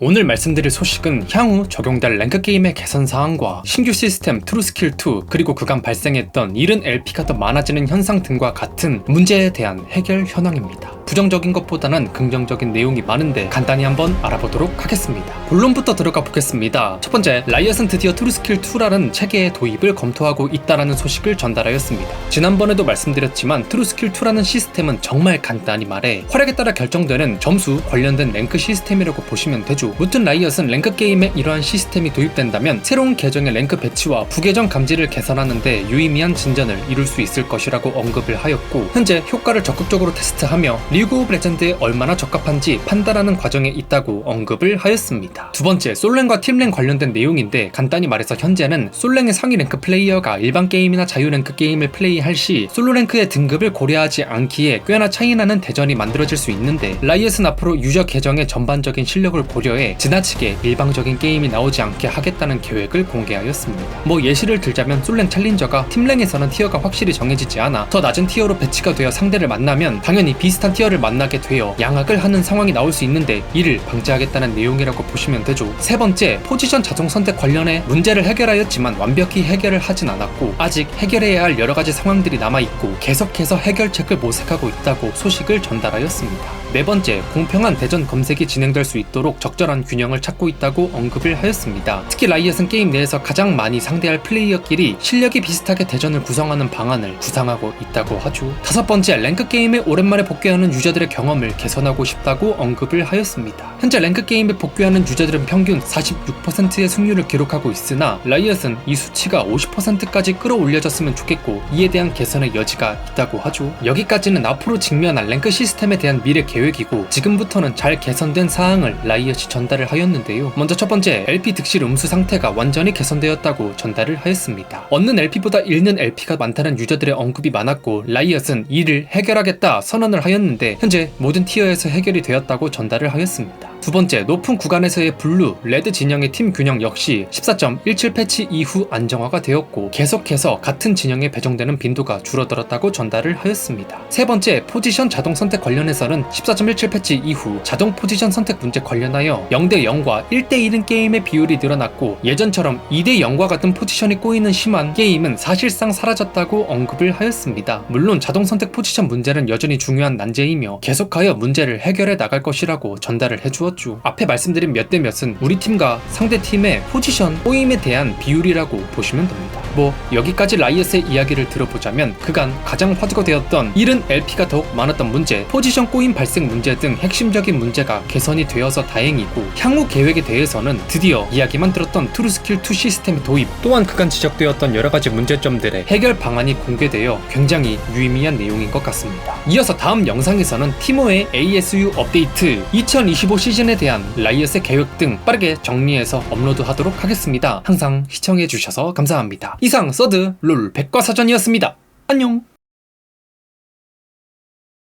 오늘 말씀드릴 소식은 향후 적용될 랭크 게임의 개선 사항과 신규 시스템 트루스킬 2 그리고 그간 발생했던 이른 LP가 더 많아지는 현상 등과 같은 문제에 대한 해결 현황입니다. 부정적인 것보다는 긍정적인 내용이 많은데 간단히 한번 알아보도록 하겠습니다. 본론부터 들어가 보겠습니다. 첫 번째, 라이엇은 드디어 트루스킬 2라는 체계의 도입을 검토하고 있다라는 소식을 전달하였습니다. 지난번에도 말씀드렸지만 트루스킬 2라는 시스템은 정말 간단히 말해 활약에 따라 결정되는 점수 관련된 랭크 시스템이라고 보시면 되죠. 무튼 라이엇은 랭크 게임에 이러한 시스템이 도입된다면 새로운 계정의 랭크 배치와 부계정 감지를 개선하는데 유의미한 진전을 이룰 수 있을 것이라고 언급을 하였고 현재 효과를 적극적으로 테스트하며 리그 오브 레전드에 얼마나 적합한지 판단하는 과정에 있다고 언급을 하였습니다. 두 번째, 솔랭과 팀랭 관련된 내용인데 간단히 말해서 현재는 솔랭의 상위 랭크 플레이어가 일반 게임이나 자유 랭크 게임을 플레이할 시 솔로 랭크의 등급을 고려하지 않기에 꽤나 차이나는 대전이 만들어질 수 있는데 라이엇은 앞으로 유저 계정의 전반적인 실력을 고려해 지나치게 일방적인 게임이 나오지 않게 하겠다는 계획을 공개하였습니다. 뭐 예시를 들자면 솔랭 챌린저가 팀랭에서는 티어가 확실히 정해지지 않아 더 낮은 티어로 배치가 되어 상대를 만나면 당연히 비슷한 티어를 만나게 되어 양악을 하는 상황이 나올 수 있는데 이를 방지하겠다는 내용이라고 보시면 되죠. 세 번째, 포지션 자동 선택 관련해 문제를 해결하였지만 완벽히 해결을 하진 않았고 아직 해결해야 할 여러 가지 상황들이 남아 있고 계속해서 해결책을 모색하고 있다고 소식을 전달하였습니다. 네 번째, 공평한 대전 검색이 진행될 수 있도록 적절한 균형을 찾고 있다고 언급을 하였습니다. 특히 라이엇은 게임 내에서 가장 많이 상대할 플레이어끼리 실력이 비슷하게 대전을 구성하는 방안을 구상하고 있다고 하죠. 다섯 번째, 랭크 게임에 오랜만에 복귀하는 유저들의 경험을 개선하고 싶다고 언급을 하였습니다. 현재 랭크 게임에 복귀하는 유저들은 평균 46%의 승률을 기록하고 있으나 라이엇은 이 수치가 50%까지 끌어올려졌으면 좋겠고 이에 대한 개선의 여지가 있다고 하죠. 여기까지는 앞으로 직면할 랭크 시스템에 대한 미래 계획 이고 지금부터는 잘 개선된 사항을 라이엇이 전달을 하였는데요. 먼저 첫 번째, LP 득실 음수 상태가 완전히 개선되었다고 전달을 하였습니다. 얻는 LP보다 잃는 LP가 많다는 유저들의 언급이 많았고 라이엇은 이를 해결하겠다 선언을 하였는데 현재 모든 티어에서 해결이 되었다고 전달을 하였습니다. 두 번째, 높은 구간에서의 블루, 레드 진영의 팀 균형 역시 14.17 패치 이후 안정화가 되었고 계속해서 같은 진영에 배정되는 빈도가 줄어들었다고 전달을 하였습니다. 세 번째, 포지션 자동 선택 관련해서는 14.17 패치 이후 자동 포지션 선택 문제 관련하여 0대 0과 1대 1인 게임의 비율이 늘어났고 예전처럼 2대 0과 같은 포지션이 꼬이는 심한 게임은 사실상 사라졌다고 언급을 하였습니다. 물론 자동 선택 포지션 문제는 여전히 중요한 난제이며 계속하여 문제를 해결해 나갈 것이라고 전달을 해주었 죠. 앞에 말씀드린 몇 대 몇은 우리 팀과 상대 팀의 포지션 꼬임에 대한 비율이라고 보시면 됩니다. 뭐 여기까지 라이엇의 이야기를 들어보자면 그간 가장 화두가 되었던 이른 LP가 더욱 많았던 문제, 포지션 꼬임 발생 문제 등 핵심적인 문제가 개선이 되어서 다행이고 향후 계획에 대해서는 드디어 이야기만 들었던 트루스킬 2 시스템의 도입 또한 그간 지적되었던 여러 가지 문제점들의 해결 방안이 공개되어 굉장히 유의미한 내용인 것 같습니다. 이어서 다음 영상에서는 티모의 ASU 업데이트 2025 시즌에 대한 라이엇의 계획 등 빠르게 정리해서 업로드하도록 하겠습니다. 항상 시청해주셔서 감사합니다. 이상 서드 롤 백과사전이었습니다. 안녕!